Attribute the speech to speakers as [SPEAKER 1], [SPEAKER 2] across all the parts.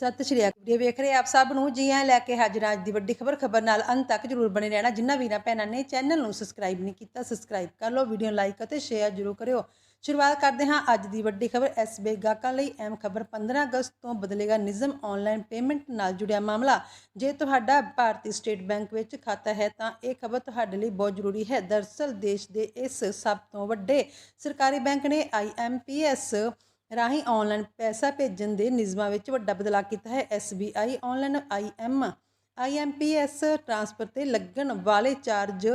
[SPEAKER 1] ਸਤਿ ਸ਼੍ਰੀ ਅਕਾਲ ਵੀਡੀਓ ਵੇਖ ਰਹੇ ਆਪ ਸਭ ਨੂੰ। ਜੀ ਆਇਆਂ ਲੈ ਕੇ ਹਾਜ਼ਰ ਹਾਂ ਅੱਜ ਦੀ ਵੱਡੀ ਖਬਰ। ਖਬਰ ਨਾਲ ਅੰਤ ਤੱਕ ਜਰੂਰ ਬਣੇ ਰਹਿਣਾ। ਜਿੰਨਾ ਵੀਰਾਂ ਭੈਣਾਂ ਨੇ ਚੈਨਲ ਨੂੰ ਸਬਸਕ੍ਰਾਈਬ ਨਹੀਂ ਕੀਤਾ ਸਬਸਕ੍ਰਾਈਬ ਕਰ ਲਓ ਵੀਡੀਓ ਲਾਈਕ ਅਤੇ ਸ਼ੇਅਰ ਜਰੂਰ ਕਰਿਓ। ਸ਼ੁਰੂਆਤ ਕਰਦੇ ਹਾਂ ਅੱਜ ਦੀ ਵੱਡੀ ਖਬਰ। ਐਸਬੀਆਈ ਗਾਹਕਾਂ ਲਈ ਅਹਿਮ ਖਬਰ 15 ਅਗਸਤ ਤੋਂ ਬਦਲੇਗਾ ਨਿਯਮ ਆਨਲਾਈਨ ਪੇਮੈਂਟ ਨਾਲ ਜੁੜਿਆ ਮਾਮਲਾ। ਜੇ ਤੁਹਾਡਾ ਭਾਰਤੀ ਸਟੇਟ ਬੈਂਕ ਵਿੱਚ ਖਾਤਾ ਹੈ, ਤਾਂ ਇਹ ਖਬਰ ਤੁਹਾਡੇ ਲਈ ਬਹੁਤ ਜ਼ਰੂਰੀ ਹੈ। ਦਰਅਸਲ ਦੇਸ਼ ਦੇ ਇਸ ਸਭ ਤੋਂ ਵੱਡੇ ਸਰਕਾਰੀ ਬੈਂਕ ਨੇ ਆਈਐਮਪੀਐਸ ਰਾਹੀਂ ਆਨਲਾਈਨ ਪੈਸਾ ਭੇਜਣ ਦੇ ਨਿਯਮਾਂ ਵਿੱਚ ਵੱਡਾ ਬਦਲਾਅ ਕੀਤਾ ਹੈ। SBI online I M IMPS transfer ਤੇ ਲੱਗਣ ਵਾਲੇ ਚਾਰਜ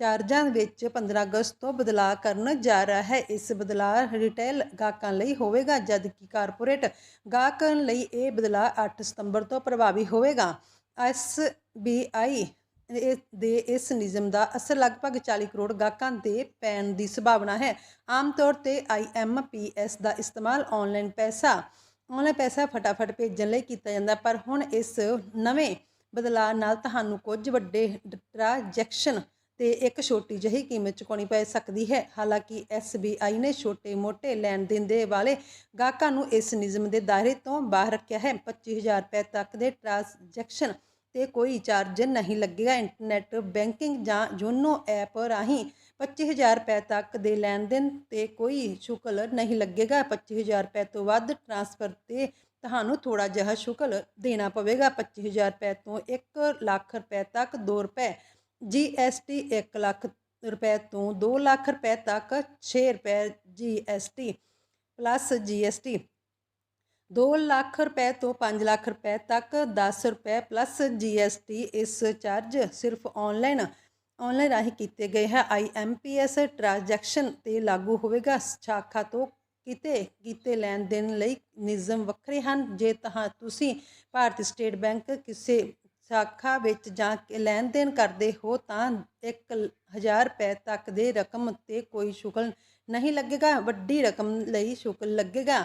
[SPEAKER 1] ਚਾਰਜਾਂ ਵਿੱਚ 15 ਅਗਸਤ ਤੋਂ ਬਦਲਾਅ ਕਰਨ ਜਾ ਰਿਹਾ ਹੈ। ਇਸ ਬਦਲਾਅ ਰਿਟੇਲ ਗਾਹਕਾਂ ਲਈ ਹੋਵੇਗਾ, ਜਦਕਿ ਕਾਰਪੋਰੇਟ ਗਾਹਕਾਂ ਲਈ ਇਹ ਬਦਲਾਅ 8 ਸਤੰਬਰ ਤੋਂ ਪ੍ਰਭਾਵੀ ਹੋਵੇਗਾ। ਐੱਸ ਬੀ ਆਈ ਦੇ ਇਸ ਨਿਯਮ ਦਾ ਅਸਰ ਲਗਭਗ 40 ਕਰੋੜ ਗਾਹਕਾਂ ਦੇ ਪੈਣ ਦੀ ਸੰਭਾਵਨਾ ਹੈ। ਆਮ ਤੌਰ ਤੇ IMPS ਦਾ ਇਸਤੇਮਾਲ ਆਨਲਾਈਨ ਪੈਸਾ ਆਨਲਾਈਨ ਪੈਸਾ ਫਟਾਫਟ ਭੇਜਣ ਲਈ ਕੀਤਾ ਜਾਂਦਾ, ਪਰ ਹੁਣ ਇਸ ਨਵੇਂ ਬਦਲਾਅ ਨਾਲ ਤੁਹਾਨੂੰ ਕੁਝ ਵੱਡੇ ਟ੍ਰਾਂਜੈਕਸ਼ਨ ਤੇ ਇੱਕ ਛੋਟੀ ਜਿਹੀ ਕੀਮਤ ਚੁਕਾਉਣੀ ਪੈ ਸਕਦੀ ਹੈ। ਹਾਲਾਂਕਿ SBI ਨੇ ਛੋਟੇ-ਮੋਟੇ ਲੈਣ ਦੇਣ ਦੇ ਵਾਲੇ ਗਾਹਕਾਂ ਨੂੰ ਇਸ ਨਿਯਮ ਦੇ ਦਾਇਰੇ ਤੋਂ ਬਾਹਰ ਰੱਖਿਆ ਹੈ। 25000 ਰੁਪਏ ਤੱਕ ਦੇ ਟ੍ਰਾਂਜੈਕਸ਼ਨ ਤੇ ਕੋਈ ਚਾਰਜ ਨਹੀਂ ਲੱਗੇਗਾ ਇੰਟਰਨੈਟ ਬੈਂਕਿੰਗ ਜਾਂ ਯੋਨੋ ਐਪ ਰਾਹੀਂ 25000 ਰੁਪਏ ਤੱਕ ਦੇ ਲੈਣ ਦੇਣ ਤੇ ਕੋਈ ਸ਼ੁਕਲ ਨਹੀਂ ਲੱਗੇਗਾ। 25000 ਰੁਪਏ ਤੋਂ ਵੱਧ ਟ੍ਰਾਂਸਫਰ ਤੇ ਤੁਹਾਨੂੰ ਥੋੜਾ ਜਿਹਾ ਸ਼ੁਕਲ ਦੇਣਾ ਪਵੇਗਾ। 25000 ਰੁਪਏ ਤੋਂ 1 ਲੱਖ ਰੁਪਏ ਤੱਕ 2 ਰੁਪਏ GST 1 ਲੱਖ ਰੁਪਏ ਤੋਂ 2 ਲੱਖ ਰੁਪਏ ਤੱਕ 6 ਰੁਪਏ GST ਪਲੱਸ GST 2 ਲੱਖ ਰੁਪਏ ਤੋਂ 5 ਲੱਖ ਰੁਪਏ ਤੱਕ 10 ਰੁਪਏ ਪਲੱਸ GST ਇਸ ਚਾਰਜ ਸਿਰਫ ਆਨਲਾਈਨ ਆਨਲਾਈਨ ਰਾਹੀਂ ਕੀਤੇ ਗਏ ਹੈ। IMPS ਟ੍ਰਾਂਜੈਕਸ਼ਨ ਤੇ ਲਾਗੂ ਹੋਵੇਗਾ। ਸ਼ਾਖਾ ਤੋਂ ਕਿਤੇ, ਕੀਤੇ ਲੈਣ ਦੇਣ ਲਈ ਨਿਯਮ ਵੱਖਰੇ ਹਨ। ਜੇ ਤਾਂ ਤੁਸੀਂ ਭਾਰਤੀ ਸਟੇਟ ਬੈਂਕ ਕਿਸੇ ਸ਼ਾਖਾ ਵਿੱਚ ਜਾਂ ਲੈਣ ਦੇਣ ਕਰਦੇ ਹੋ, ਤਾਂ 1000 ਰੁਪਏ ਤੱਕ ਦੇ ਰਕਮ ਤੇ ਕੋਈ ਸ਼ੁਕਲ ਨਹੀਂ ਲੱਗੇਗਾ। ਵੱਡੀ ਰਕਮ ਲਈ ਸ਼ੁਕਲ ਲੱਗੇਗਾ।